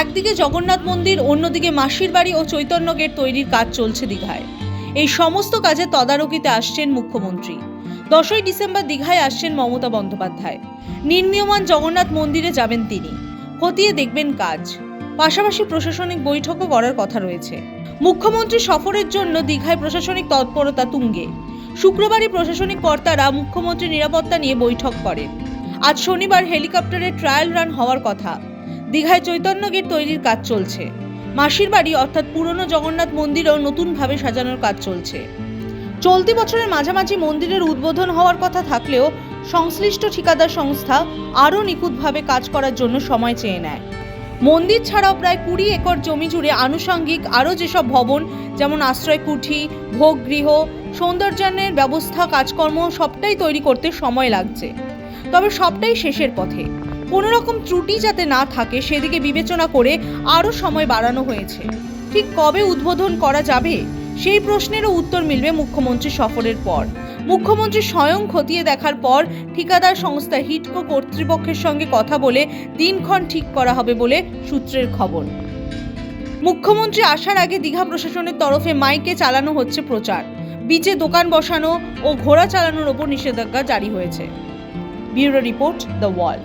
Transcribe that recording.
একদিকে জগন্নাথ মন্দির, অন্যদিকে মাসির বাড়ি ও চৈতন্য গেট তৈরির কাজ চলছে দীঘায়। এই সমস্ত কাজে তদারকিতে আসছেন মুখ্যমন্ত্রী। দশই ডিসেম্বর দীঘায় আসছেন মমতা বন্দ্যোপাধ্যায়। নির্মীয়মান জগন্নাথ মন্দিরে যাবেন তিনি। খতিয়ে দেখবেন কাজ। পাশাপাশি প্রশাসনিক বৈঠকও করার কথা রয়েছে। মুখ্যমন্ত্রী সফরের জন্য দীঘায় প্রশাসনিক তৎপরতা তুঙ্গে। শুক্রবারই প্রশাসনিক কর্তারা মুখ্যমন্ত্রীর নিরাপত্তা নিয়ে বৈঠক করেন। আজ শনিবার হেলিকপ্টারের ট্রায়াল রান হওয়ার কথা। দীঘায় চৈতন্য গেট তৈরির কাজ চলছে। মাসির বাড়ি অর্থাৎ পুরনো জগন্নাথ মন্দিরও নতুনভাবে সাজানোর কাজ চলছে। চলতি বছরের মাঝামাঝি মন্দিরের উদ্বোধন হওয়ার কথা থাকলেও সংশ্লিষ্ট ঠিকাদার সংস্থা আরও নিখুঁতভাবে কাজ করার জন্য সময় চেয়ে নেয়। মন্দির ছাড়াও প্রায় কুড়ি একর জমি জুড়ে আনুষঙ্গিক আরও যেসব ভবন, যেমন আশ্রয় কুঠি ভোগগৃহ, সৌন্দর্যায়নের ব্যবস্থা, কাজকর্ম সবটাই তৈরি করতে সময় লাগছে। তবে সবটাই শেষের পথে। কোনো রকম ত্রুটি যাতে না থাকে, সেদিকে বিবেচনা করে আরও সময় বাড়ানো হয়েছে। ঠিক কবে উদ্বোধন করা যাবে, সেই প্রশ্নেরও উত্তর মিলবে মুখ্যমন্ত্রী সফরের পর। মুখ্যমন্ত্রী স্বয়ং খতিয়ে দেখার পর ঠিকাদার সংস্থা হিটকো কর্তৃপক্ষের সঙ্গে কথা বলে দিনক্ষণ ঠিক করা হবে বলে সূত্রের খবর। মুখ্যমন্ত্রী আসার আগে দীঘা প্রশাসনের তরফে মাইকে চালানো হচ্ছে প্রচার। বিচে দোকান বসানো ও ঘোড়া চালানোর ওপর নিষেধাজ্ঞা জারি হয়েছে। Bureau report The Wall.